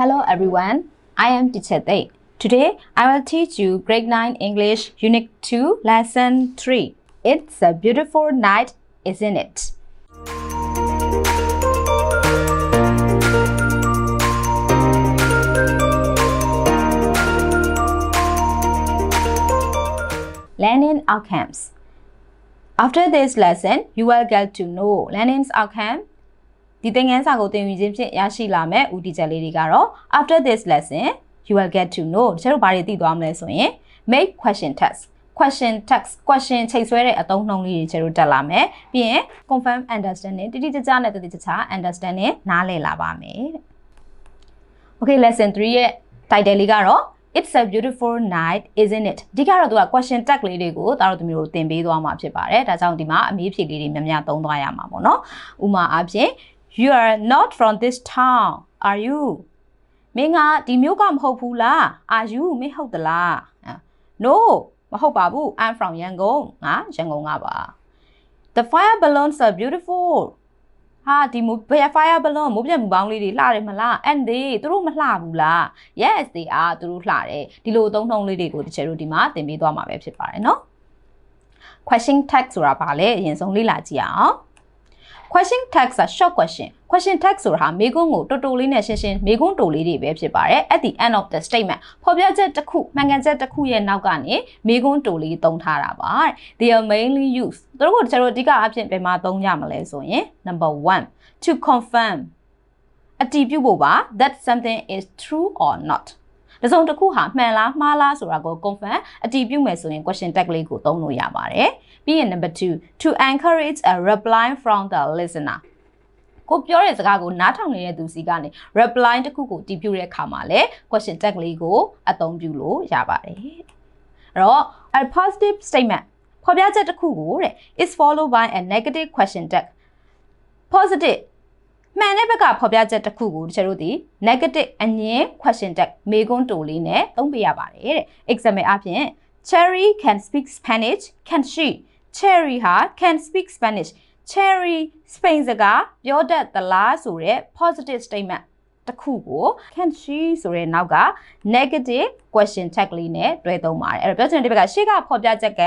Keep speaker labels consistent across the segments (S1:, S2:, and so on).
S1: Hello everyone, I am Teacher Thay. Today I will teach you Grade 9 English Unit 2 Lesson 3. It's a beautiful night, isn't it? Learning outcomes. After this lesson, you will get to know learning's outcome ဒီသင်ခန်းစာကိုသင်ယူခြင်းဖြင့်ရရှိလာမဲ့ဦးတည်ချက်လေးတွေကတော့ after this lesson you will get to know တချို့ဘာတွေသိသွားမလဲဆိုရင် make question text question text question ချိန်ဆွဲတဲ့အသုံးနှုန်းလေးတွေကျတို့တက်လာမယ်ပြီးရင် confirm understanding တိတိကျကျနဲ့တိတိကျကျ understanding နားလည်လာပါမယ်တဲ့ Okay lesson 3ရဲ့ title လေးကတော့ It's a beautiful night isn't it ဒီကတော့သူက question tag လေးတွေကိုတားတို့သမီးတို့သင်ပေးသွားမှာဖြစ်ပါတယ်ဒါကြောင့်ဒီမှာအမေးဖြေလေးတွေများများသုံးသွားရမှာပေါ့နော်ဥမာအပြင် You are not from this town are you မင်းကဒီမြို့ကမဟုတ်ဘူးလား are you မင်းဟုတ်သလား No မဟုတ်ပါဘူး I'm from Yangon ငါရန်ကုန်ကပါ The fire balloons are beautiful ဟာဒီမိုး fire balloon မိုးပြတ်မူပေါင်းလေးတွေလှတယ်မလား and they သူတို့မလှဘူးလား Yes they are သူတို့လှတယ်ဒီလိုအသုံးနှုန်းလေးတွေကိုတစ်ချက်တို့ဒီမှာသင်ပေးသွားမှာပဲဖြစ်ပါတယ်เนาะ question tag ဆိုတာဘာလဲအရင်ဆုံးလေ့လာကြည့်အောင် question tag ဆိုတာ short question question tag ဆိုတာမေးခွန်းကိုတော်တော်လေးနဲ့ရှင်းရှင်းမေးခွန်းတိုလေးတွေပဲဖြစ်ပါတယ် at the end of the statement ဖော်ပြချက်တစ်ခုမှန်ကန်ချက်တစ်ခုရဲ့နောက်ကနေမေးခွန်းတိုလေးသုံးထားတာပါ they are mainly used သူတို့ကိုကျွန်တော်အဓိကအဖြစ်ဘယ်မှာသုံးကြမလဲဆိုရင် number 1 to confirm အတည်ပြုဖို့ပါ that something is true or not တစုံတစ်ခုဟာမှန်လားမှားလားဆိုတာကို confirm အတည်ပြုမယ်ဆိုရင် question tag လေးကိုသုံးလို့ရပါတယ်ပြီးရင် number 2 to encourage a reply from the listener ကိုပြောတဲ့စကားကိုနားထောင်နေတဲ့သူစီကနေ reply တစ်ခုကိုတည်ပြုတဲ့အခါမှာလည်း question tag လေးကိုအသုံးပြုလို့ရပါတယ်အဲ့တော့ a positive statement ဖော်ပြချက်တစ်ခုကိုတဲ့ is followed by a negative question tag positive မှန်တဲ့ဘက်ကဖော်ပြချက်တစ်ခုကိုတချို့တို့ဒီ negative အငင်း question tag မေးခွန်းတိုလေးနဲ့သုံးပေးရပါတယ်တဲ့ example အပြင် Cherry can speak Spanish can she Cherry ဟာ can speak Spanish Cherry စပိန်စကားပြောတတ်သလားဆိုတဲ့ positive statement တစ်ခုကို can she ဆိုတဲ့နောက်က negative question tag လေးနဲ့တွဲသုံးပါတယ်အဲ့တော့ပြောချင်တဲ့ဘက်ကရှေ့ကဖော်ပြချက်က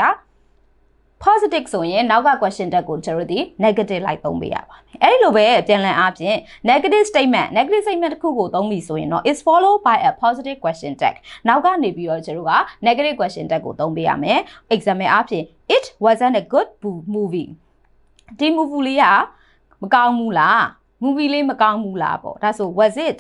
S1: positive ဆိုရင်နောက်က question tag ကိုကျွန်တော်တို့ဒီ negative လိုက်သုံးပေးရပါမယ်။အဲဒီလိုပဲပြန်လည်အားဖြင့် negative statement negative statement တစ်ခုကိုသုံးပြီဆိုရင်တော့ is followed by a positive question tag နောက်ကနေပြီးတော့ကျွန်တော်က negative question tag ကိုသုံးပေးရမယ်။ example အားဖြင့် it wasn't a good movie ဒီ movie လေးကမကောင်းဘူးလား movie လေးမကောင်းဘူးလားပေါ့ဒါဆို was it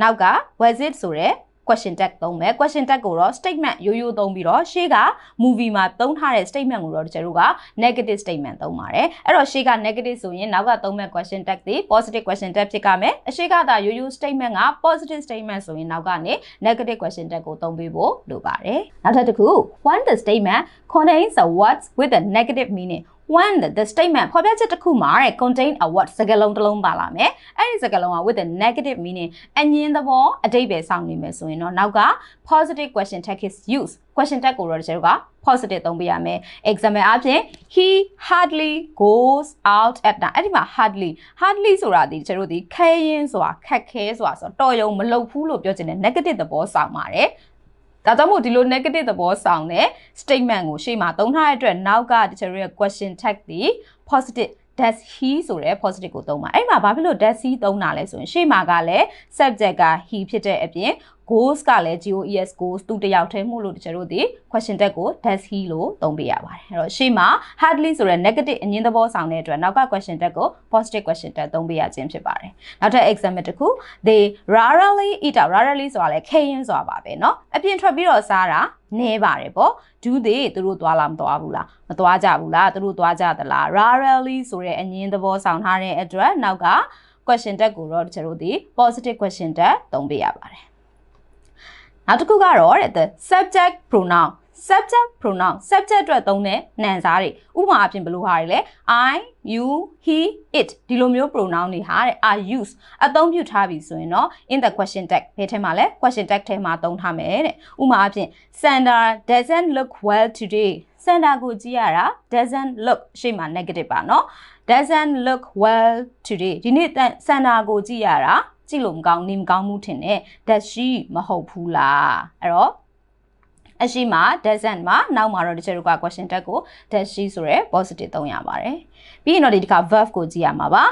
S1: နောက်က was it ဆိုရဲ question tag သုံးမယ် question tag ကိုတော့ statement ရိုးရိုးသုံးပြီးတော့ရှေ့က movie မှာသုံးထားတဲ့ statement ကိုတော့ကျွန်တော်တို့က negative statement သုံးပါတယ်အဲ့တော့ရှေ့က negative ဆိုရင်နောက်ကသုံးမဲ့ question tag ဒီ positive question tag ဖြစ်ကြမယ်အရှေ့ကသာရိုးရိုး statement က positive statement ဆိုရင်နောက်ကနေ negative question tag ကိုသုံးပေးဖို့လိုပါတယ်နောက်ထပ်တစ်ခု when the statement contains a words with a negative meaning when the statement ဖော်ပြချက်တစ်ခုမှာတဲ့ contain a word စကားလုံးတစ်လုံးပါလာမယ်အဲ့ဒီစကားလုံးက with a negative meaning အငင်းသဘောအတိတ်ပဲစောင့်နေမယ်ဆိုရင်တော့နောက်က positive question tag is used question tag ကိုတော့ကျွန်တော်က positive သုံးပေးရမယ် example အပြင် he hardly goes out at night အဲ့ဒီမှာ hardly hardly ဆိုတာဒီကျွန်တော်တို့ဒီခဲရင်ဆိုတာခက်ခဲဆိုတာဆိုတော့တော်ရုံမလုပ်ဘူးလို့ပြောချင်တယ် negative သဘောဆောင်ပါတယ် ဒါကြောင့်မို့ဒီလို negative သဘောဆောင်တဲ့ statement ကိုရှေ့မှာသုံးထားတဲ့အတွက်နောက်ကတချို့ရဲ့ question tag ဒီ positive does he ဆိုတဲ့ positive ကိုသုံးပါအဲ့မှာဘာဖြစ်လို့ does he သုံးတာလဲဆိုရင်ရှေ့မှာကလည်း subject က he ဖြစ်တဲ့အပြင် goes ကလည်း goes goes သူတယောက်တည်းမှုလို့တချို့တို့ဒီ question tag ကို does he လို့သုံးပေးရပါတယ်အဲ့တော့ရှေ့မှာ hardly ဆိုတဲ့ negative အငင်းသဘောဆောင်တဲ့အတွက်နောက်က question tag ကို positive question tag သုံးပေးရခြင်းဖြစ်ပါတယ်နောက်ထပ် example တစ်ခု they rarely eat out rarely ဆိုတာလည်းခဲရင်ဆိုတာပါပဲเนาะအပြင်ထွက်ပြီးတော့စားတာနဲပါတယ်ပေါ့ do they သူတို့သွားလားမသွားဘူးလားမသွားကြဘူးလားသူတို့သွားကြသလား rarely ဆိုတဲ့အငင်းသဘောဆောင်ထားတဲ့အတွက်နောက်က question tag ကိုတော့ကျွန်တော်တို့ဒီ positive question tag သုံးပေးရပါတယ် နောက်တစ်ခုကတော့တဲ့ the subject pronoun subject pronoun subject အတွက်သုံးတဲ့နံစားတွေဥပမာအဖြစ်ဘယ်လိုဟာတွေလဲ i you he it ဒီလိုမျိုး pronoun တွေဟာတဲ့ are used အသုံးပြုထားပြီဆိုရင်တော့ in the question tag ဘယ်ထဲမှာလဲ question tag ထဲမှာသုံးထားမယ်တဲ့ဥပမာအဖြစ် Sandra doesn't look well today Sandra ကိုကြည့်ရတာ doesn't look ရှေ့မှာ negative ပါเนาะ doesn't look well today ဒီနေ့ Sandra ကိုကြည့်ရတာ ကြည့်လို့မကောင်းနေမကောင်းမှုထင်တယ် does she မဟုတ်ဘူးလားအဲ့တော့အရှိမှာ doesn't မှာနောက်မှာတော့တချို့က question tag ကို does she ဆိုရဲ positive သုံးရပါတယ်ပြီးရင်တော့ဒီတစ်ခါ verb ကိုကြည့်ရမှာပါ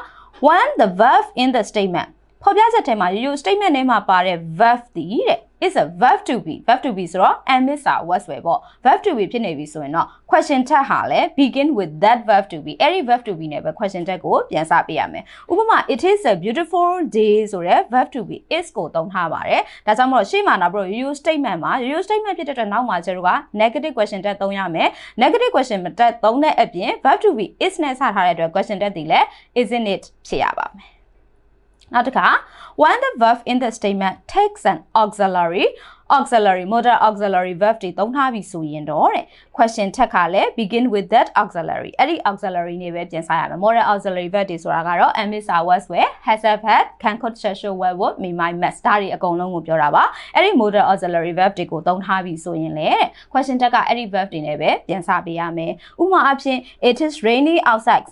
S1: when the verb in the statement ဖော်ပြချက်ထဲမှာရိုးရိုး statement ထဲမှာပါတဲ့ verb တည်တဲ့ is a verb to be verb to be ဆိုတော့ am is a was ပဲပေါ့ verb to be ဖြစ်နေပြီဆိုရင်တော့ question tag ဟာလည်း begin with that verb to be အဲ့ဒီ verb to be နဲ့ပဲ question tag ကိုပြန်စပေးရမယ်ဥပမာ it is a beautiful day ဆိုတဲ့ verb to be is ကိုသုံးထားပါတယ်ဒါကြောင့်မလို့ရှေ့မှာနောက်ပြီးတော့ရိုးရိုး statement မှာရိုးရိုး statement ဖြစ်တဲ့အတွက်နောက်မှာကျတော့က negative question tag သုံးရမယ် negative question tag သုံးတဲ့အပြင် verb to be is နဲ့စထားတဲ့အတွက် question tag ဒီလည်း isn't it ဖြစ်ရပါမယ် နောက်တစ်ခါ when the verb in the statement takes an auxiliary auxiliary modal auxiliary verb တွေသုံးထားပြီဆိုရင်တော့တဲ့ question ထက်ကလည်း begin with that auxiliary အဲ့ဒီ auxiliary နဲ့ပဲပြန်စားရမယ် modal auxiliary verb တွေဆိုတာကတော့ am is are was were has have had can could shall should were would me might must ဒါတွေအကုန်လုံးကိုပြောတာပါအဲ့ဒီ modal auxiliary verb တွေကိုသုံးထားပြီဆိုရင်လည်း question ထက်ကအဲ့ဒီ verb တွေနဲ့ပဲပြန်စားပေးရမယ်ဥပမာအဖြစ် it is rainy outside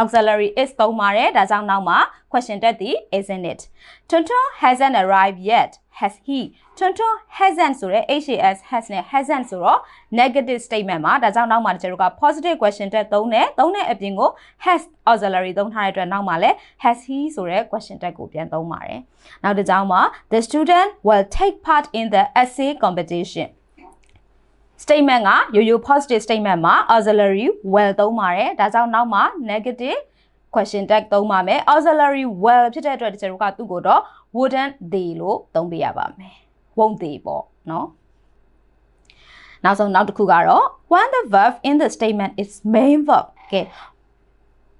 S1: auxiliary is သုံးပါတယ်ဒါကြောင့်နောက်မှာ question တက်သည် isn't it Tonton hasn't arrived yet has he Tonton hasn't ဆိုရဲ has has နဲ့ hasn't ဆိုတော့ negative statement မှာဒါကြောင့်နောက်မှာကျွန်တော်တို့က positive question တက်သုံးတယ်သုံးတဲ့အပြင်ကို has auxiliary သုံးထားတဲ့အတွက်နောက်မှာလည်း has he ဆိုရဲ question တက်ကိုပြန်သုံးပါတယ်နောက်တစ်ကြောင်းမှာ the student will take part in the essay competition Statement ကရိုးရိုး positive statement မှာ auxiliary well သုံးပါတယ်ဒါကြောင့်နောက်မှာ negative question tag သုံးပါမယ် auxiliary well ဖြစ်တဲ့အတွက်ကျွန်တော်တို့ကသူ့ကိုတော့ wouldn't they လို့သုံးပေးရပါမယ် won't they ပေါ့နော်နောက်ဆုံးနောက်တစ်ခုကတော့ when the verb in the statement is main verb ကဲ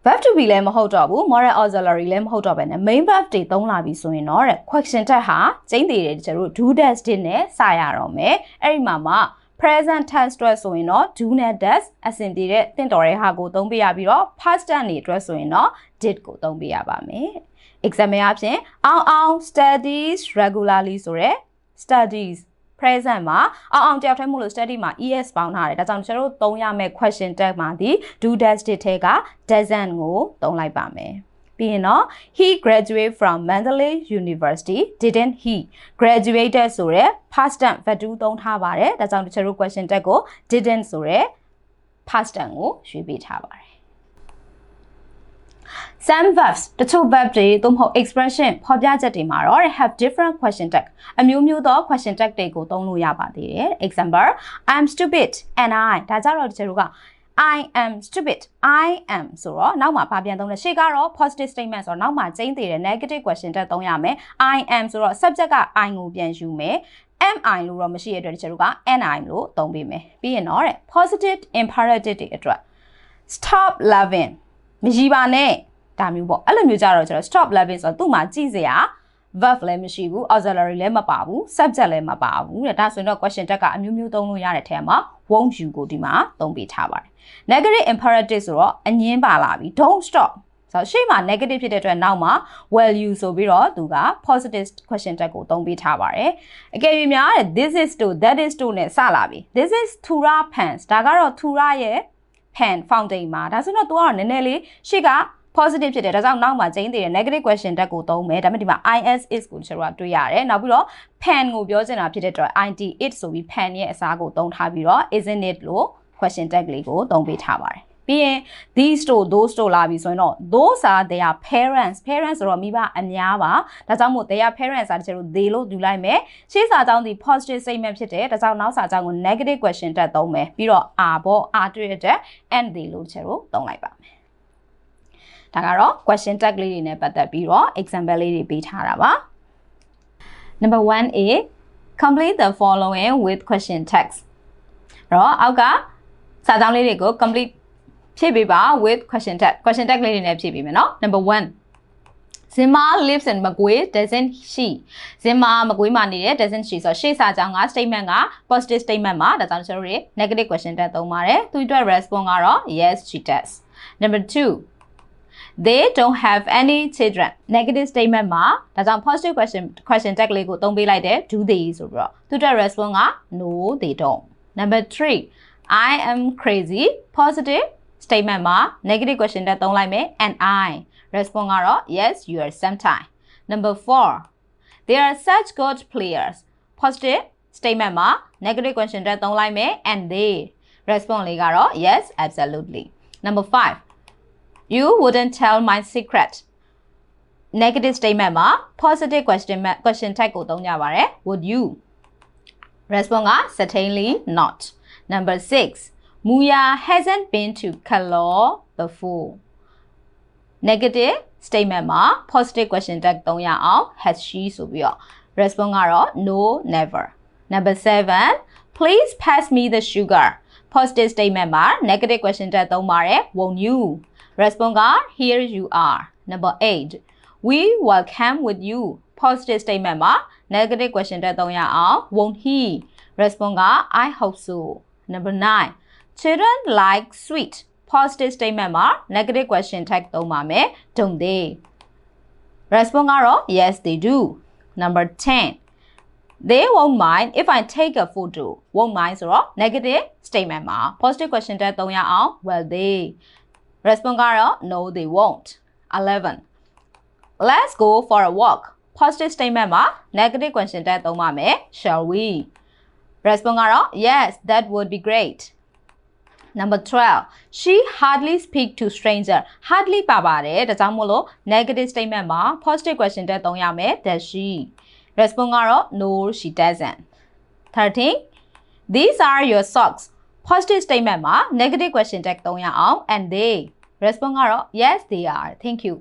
S1: verb to be လည်းမဟုတ်တော့ဘူး moral auxiliary လည်းမဟုတ်တော့ဘဲနဲ့ main verb တွေသုံးလာပြီဆိုရင်တော့တဲ့ question tag ဟာကျင်းတည်တယ်ကျွန်တော်တို့ do does did နဲ့စရတော့မယ်အဲ့ဒီမှာမှာ present tense အတွက်ဆိုရင်တော့ do နဲ့ does အဆင်ပြေတဲ့တင့်တော်တဲ့ဟာကိုသုံးပေးရပြီးတော့ past tense တွေအတွက်ဆိုရင်တော့ did ကိုသုံးပေးရပါမယ်။ example အဖြစ်အောင်အောင် studies regularly ဆိုရဲ studies present မှာအောင်အောင်တယောက်တည်းမို့လို့ study မှာ es ပေါင်းထားတယ်ဒါကြောင့်ကျွန်တော်တို့သုံးရမယ့် question tag မှာဒီ do does did ထဲက doesn't ကိုသုံးလိုက်ပါမယ်။ ပြီးရင်တော့ he graduated from Mandalay University didn't he graduated ဆိုရဲ past tense verb သုံးထားပါတယ်ဒါကြောင့်တချို့ question tag ကို didn't ဆိုရဲ past tense ကိုရွှေ့ပေးထားပါတယ် some verbs တချို့ verb တွေသို့မဟုတ် expression ဖော်ပြချက်တွေမှာတော့ have different question tag အမျိုးမျိုးသော question tag တွေကိုသုံးလို့ရပါသေးတယ် example i'm stupid and i ဒါကြတော့တချို့က I am stupid I am ဆိုတော့နောက်မှာဘာပြန်သုံးလဲရှေ့ကတော့ positive statement ဆိုတော့နောက်မှာကျင်းသေးတယ် negative question တက်သုံးရမယ် I am ဆိုတော့ subject က I ကိုပြန်ယူမယ် MI လို့တော့မရှိရတဲ့အတွက်ကျွန်တော်က NI လို့သုံးပေးမယ်ပြီးရင်တော့တဲ့ positive imperative တွေအတွက် stop loving မရှိပါနဲ့ဒါမျိုးပေါ့အဲ့လိုမျိုးကြတော့ကျွန်တော် stop loving ဆိုတော့သူ့မှာကြည့်စရာ verb လည်းမရှိဘူး auxiliary လည်းမပါဘူး subject လည်းမပါဘူးတဲ့ဒါဆိုရင်တော့ question tag ကအမျိုးမျိုးသုံးလို့ရတဲ့ထဲမှာ won't you ကိုဒီမှာသုံးပေးထားပါတယ် negative imperative ဆိုတော့အငင်းပါလာပြီ don't stop ဆိုတော့ရှေ့မှာ negative ဖြစ်တဲ့အတွက်နောက်မှာ well you ဆိုပြီးတော့သူက positive question tag ကိုသုံးပေးထားပါတယ်အကယ်၍များတဲ့ this is to that is to နဲ့စလာပြီ this is Thura pants ဒါကတော့ Thura ရဲ့ pen fountain မှာဒါဆိုတော့ तू ကတော့နည်းနည်းလေးရှေ့က positive ဖြစ်တယ်ဒါကြောင့်နောက်မှာကျင်းသေးတယ် negative question တက်ကိုသုံးမယ်ဒါပေမဲ့ဒီမှာ is is ကိုကျွန်တော်ကတွေ့ရတယ်နောက်ပြီးတော့ pen ကိုပြောချင်တာဖြစ်တဲ့အတွက် it it ဆိုပြီး pen ရဲ့အစားကိုသုံးထားပြီးတော့ isn't it လို့ question tag လေးကိုသုံးပေးထားပါတယ်ပြီးရင် these to those to လာပြီဆိုရင်တော့ those are their parents parents ဆိုတော့မိဘအများပါဒါကြောင့်မို့ their parents ဆိုတာတို့ they လို့ယူလိုက်မယ်ရှေ့စာကြောင်းဒီ positive statement ဖြစ်တယ်ဒါကြောင့်နောက်စာကြောင်းကို negative question တက်သုံးမယ်ပြီးတော့ are ပေါ့ are တွေ့တဲ့ and they လို့ချက်တို့သုံးလိုက်ပါမယ် ဒါကတော့ question tag လေးတွေနဲ့ပတ်သက်ပြီးတော့ example လေးတွေပေးထားတာပါ Number 1A complete the following with question tags အဲ့တော့အောက်ကစာကြောင်းလေးတွေကို complete ဖြည့်ပေးပါ with question tag question tag လေးတွေနဲ့ဖြည့်ပေးမယ်နော် Number 1 Zima lives in Magwe doesn't she Zima မကွေးမှာနေတယ် doesn't she ဆိုတော့ရှေ့စာကြောင်းက statement က positive statement မှာဒါကြောင့်ကျွန်တော်တို့ negative question တက်သုံးပါတယ်သူအတွက် response ကတော့ yes she does Number 2 they don't have any children negative statement မှာဒါကြောင့် positive question question tag လေးကိုသုံးပေးလိုက်တယ် do they ဆိုပြီးတော့သူတို့ response က no they don't number 3 i am crazy positive statement မှာ negative question တက်သုံးလိုက်မယ် and i response ကတော့ yes you are sometime number 4 they are such good players positive statement မှာ negative question တက်သုံးလိုက်မယ် and they response လေးကတော့ yes absolutely number 5 you wouldn't tell my secret negative statement မှာ positive question question tag ကိုသုံးကြပါတယ် would you response က certainly not number 6 Muya hasn't been to Kalor before negative statement မှာ positive question tag သုံးရအောင် has she ဆိုပြီးတော့ response ကတော့ no never number 7 please pass me the sugar positive statement မှာ negative question tag သုံးပါတယ် won't you response က here you are number 8 we will come with you positive statement မှာ negative question တတ်သုံးရအောင် won't he response က I hope so number 9 children like sweet positive statement မှာ negative question tag သုံးပါမယ် don't they response ကတော့ yes they do number 10 they won't mind if I take a photo won't mind ဆိုတော့ negative statement မှာ positive question တတ်သုံးရအောင် will they response ကတော့ no they won't 11 let's go for a walk positive statement မှာ negative question တက်သုံးပါမယ် shall we response ကတော့ yes that would be great number 12 she hardly speak to stranger hardly ပါပါတယ်ဒါကြောင့်မို့လို့ negative statement မှာ positive question တက်သုံးရမယ် does she response ကတော့ no she doesn't 13 these are your socks positive statement မှာ negative question တက်သုံးရအောင် and they response ကတော့ yes they are thank you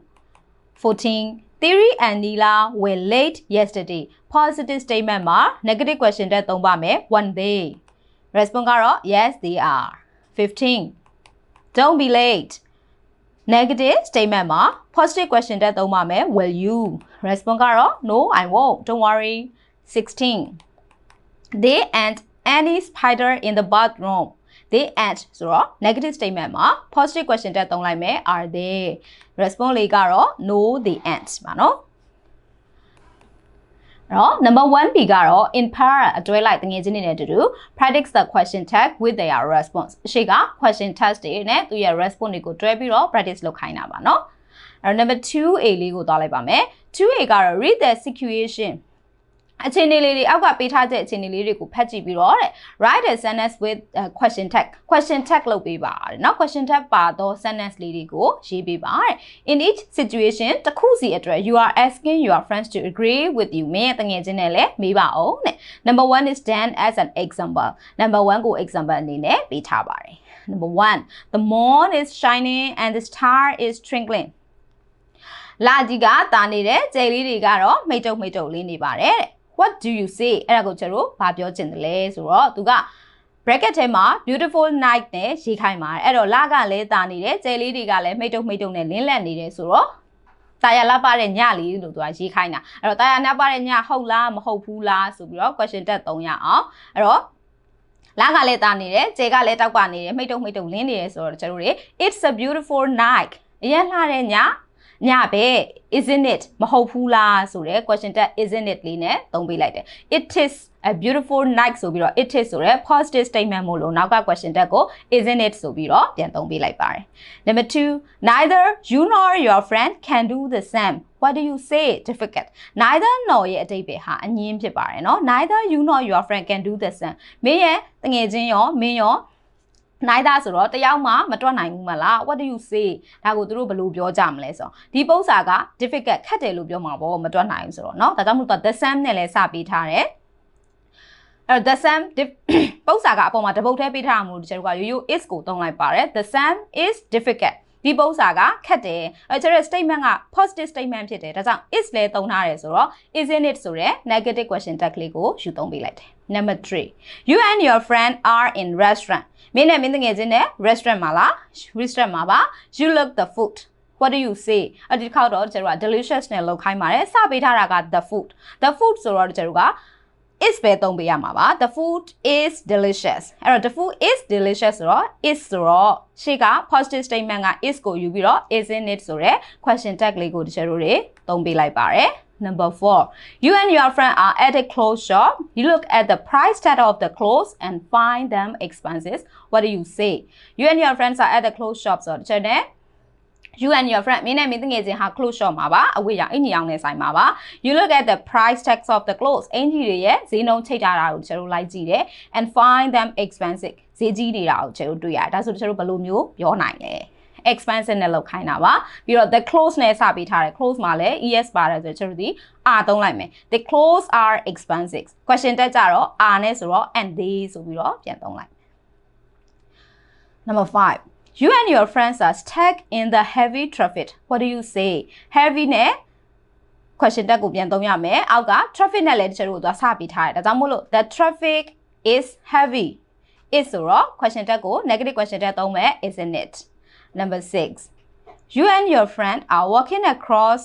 S1: 14 Theory and Nila were late yesterday. Positive statement မှာ negative question တက်သုံးပါမယ် one day. Response ကတော့ yes they are. 15 Don't be late. Negative statement မှာ positive question တက်သုံးပါမယ် will you. Response ကတော့ no I won't. Don't worry. 16 They and any spider in the bathroom. they at ဆိုတော့ negative statement မှာ positive question တက်သုံးလိုက်မယ် are they response လေးကတော့ no they at ပါနော်နော် number 1 B ကတော့ in pair အတွဲလိုက်တငယ်ချင်းတွေနဲ့အတူတူ practice the question tag with their response အရှိက question test တွေနဲ့သူရဲ့ response တွေကိုတွဲပြီးတော့ practice လုပ်ခိုင်းတာပါနော်အဲ့တော့ number 2A လေးကိုသွားလိုက်ပါမယ် 2A ကတော့ read the situation အခြေအနေလေးတွေအောက်ကပေးထားတဲ့အခြေအနေလေးတွေကိုဖတ်ကြည့်ပြီးတော့တဲ့ write a sentence with uh, question tag. Question tag လုပ်ပေးပါတဲ့နော် question tag ပါသော sentence လေးတွေကိုရေးပေးပါတဲ့ in each situation တစ်ခုစီအတွက် you are asking your friends to agree with you. မင်းရဲ့တငယ်ချင်းနဲ့လည်းမေးပါအောင်တဲ့ number 1 is then as an example. Number 1ကို example အနေနဲ့ပေးထားပါတယ် number 1 the moon is shining and the star is twinkling. လာကြီးကတာနေတဲ့ကြယ်လေးတွေကတော့မိတ်တုပ်မိတ်တုပ်လေးနေပါတယ်တဲ့ what do you say အဲ့ဒါကိုကျွန်တော်ဘာပြောချင်တယ်လဲဆိုတော့သူက bracket ထဲမှာ beautiful night နဲ့ရေးခိုင်းပါတယ်အဲ့တော့လကလည်းတာနေတယ်ကျယ်လေးတွေကလည်းမိတ်တုံမိတ်တုံနဲ့လင်းလက်နေတယ်ဆိုတော့တာယာလာပါတဲ့ညလေးလို့သူကရေးခိုင်းတာအဲ့တော့တာယာနာပါတဲ့ညဟုတ်လားမဟုတ်ဘူးလားဆိုပြီးတော့ question တက်3ရအောင်အဲ့တော့လကလည်းတာနေတယ်ကျယ်ကလည်းတောက်ကနေတယ်မိတ်တုံမိတ်တုံလင်းနေတယ်ဆိုတော့ကျွန်တော်တို့ it's a beautiful night အရင်လှတဲ့ည ညပဲ isn't it မဟုတ်ဘူးလားဆိုတဲ့ question tag isn't it လေးနဲ့သုံးပေးလိုက်တယ် it is a beautiful night ဆိုပြီးတော့ it is ဆိုတဲ့ positive statement မို့လို့နောက်က question tag ကို isn't it ဆိုပြီးတော့ပြန်သုံးပေးလိုက်ပါတယ် number 2 neither you nor your friend can do the same what do you say difficult neither nor ရဲ့အတိတ်ပဲဟာအငင်းဖြစ်ပါတယ်เนาะ neither you nor your friend can do the same မင်းရဲ့တငယ်ချင်းရောမင်းရော နိုင်တာဆိုတော့တယောက်မှမတွက်နိုင်ဘူးမလား what do you say ဒါကိုသူတို့ဘယ်လိုပြောကြမလဲဆိုတော့ဒီပု္ပ္ပာက difficult ခက်တယ်လို့ပြောမှာပေါ့မတွက်နိုင်ဘူးဆိုတော့เนาะဒါကြောင့်မို့တော့ the same နဲ့လည်းစပေးထားတယ်အဲ့တော့ the same ပု္ပ္ပာကအပေါ်မှာတပုတ်ထဲပေးထားမှာလို့ကျွန်တော်ကရိုးရိုး is ကိုသုံးလိုက်ပါတယ် the same is difficult ဒီပု္ပ္ပာကခက်တယ်အဲကျွန်တော် statement က positive statement ဖြစ်တယ်ဒါကြောင့် is လဲသုံးထားတယ်ဆိုတော့ isn't it ဆိုတဲ့ negative question tag လေးကိုယူသုံးပေးလိုက်တယ် number 3 you and your friend are in restaurant မင်းနဲ့မင်းတငယ်ချင်းနဲ့ restaurant မှာလား restaurant မှာပါ you look the food what do you say အဒီတစ်ခါတော့ကျွန်တော်က delicious နဲ့လောက်ခိုင်းပါတယ်စပေးထားတာက the food the food ဆိုတော့ကျွန်တော်က is ပဲသုံးပေးရမှာပါ the food is delicious အဲ့တော့ the food is delicious ဆိုတော့ is ဆိုတော့ရှေ့က positive statement က is ကိုယူပြီးတော့ isn't it ဆိုတဲ့ question tag လေးကိုကျွန်တော်တို့တွေသုံးပေးလိုက်ပါတယ် Number 4. You and your friend are at a clothes shop. You look at the price tag of the clothes and find them expensive. What do you say? You and your friends are at the clothes shop ဆိုတော့ကျွန်တော် you and your friend မင်းနဲ့မင်းတငယ်ချင်းဟာ clothes shop မှာပါအဝတ်ရောင်အင်ကြီးရောင်နဲ့ဆိုင်မှာပါ you look at the price tags of the clothes အင်ကြီးတွေရဲ့ဈေးနှုန်းချိတ်ထားတာကိုကျွန်တော်တို့လိုက်ကြည့်တယ် and find them expensive ဈေးကြီးနေတာကိုကျွန်တော်တို့တွေ့ရတယ်ဒါဆိုကျွန်တော်တို့ဘယ်လိုမျိုးပြောနိုင်လဲ expensive နဲ့လောက်ခိုင်းတာပါပြီးတော့ the clothes နဲ့စပေးထားတယ် clothes မှာလည်း es ပါတယ်ဆိုတော့ကျွန်တော်တို့ဒီ r သုံးလိုက်မယ် the clothes are expensive question တက်ကြတော့ r နဲ့ဆိုတော့ and they ဆိုပြီးတော့ပြန်သုံးလိုက် number 5 you and your friends are stuck in the heavy traffic what do you say heavy နဲ့ question တက်ကိုပြန်သုံးရမယ်အောက်က traffic နဲ့လည်းတချို့တို့သွားစပေးထားတယ်ဒါကြောင့်မို့လို့ the traffic is heavy is ဆိုတော့ question တက်ကို negative question တက်သုံးမယ် isn't it number 6 you and your friend are walking across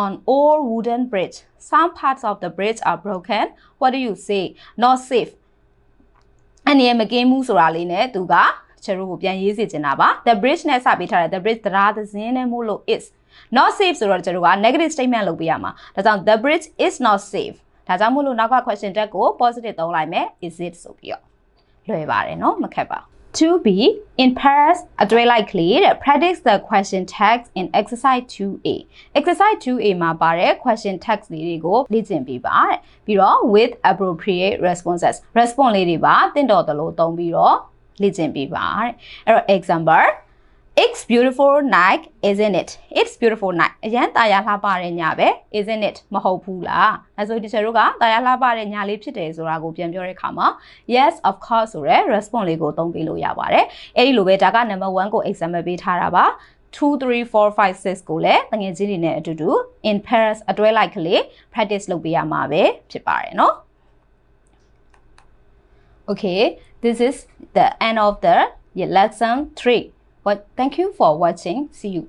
S1: on old wooden bridge some parts of the bridge are broken what do you say not safe အနေနဲ့မကင်းဘူးဆိုတာလေးနဲ့သူက ကျတို့ကိုပြန်ရေးစီချင်တာပါ the bridge နဲ့စပေးထားတယ် the bridge တရားသစင်းနဲ့မို့လို့ is not safe ဆိုတော့ကျတို့က negative statement လုပ်ပေးရမှာဒါကြောင့် the bridge is not safe ဒါကြောင့်မို့လို့နောက်က question တက်ကို positive သုံးလိုက်မယ် is it ဆိုပြီးတော့လွယ်ပါတယ်เนาะမခက်ပါဘူး to be in Paris အတွေ့လိုက်ကလေးတဲ့ practice the question text in exercise 2A exercise 2A မှာပါတဲ့ question text လေးတွေကိုလေ့ကျင့်ပေးပါတဲ့ပြီးတော့ with appropriate responses response လေးတွေပါတင့်တော်သလိုသုံးပြီးတော့ လေ့ကျင့်ပေးပါတဲ့အဲ့တော့ example It's beautiful night isn't it It's beautiful night အရန်တာယာလှပတဲ့ညပဲ isn't it မဟုတ်ဘူးလားအဲဆိုဒီချေတို့ကတာယာလှပတဲ့ညလေးဖြစ်တယ်ဆိုတာကိုပြန်ပြောတဲ့အခါမှာ yes of course ဆိုရဲ response လေးကိုသုံးပေးလို့ရပါတယ်အဲ့ဒီလိုပဲဒါက number 1ကို example ပေးထားတာပါ2 3 4 5 6ကိုလည်းတငယ်ချင်းတွေနဲ့အတူတူ in pairs အတွဲလိုက်ကလေး practice လုပ်ပေးရမှာပဲဖြစ်ပါတယ်เนาะ Okay this is the end of the lesson 3 But thank you for watching. See you.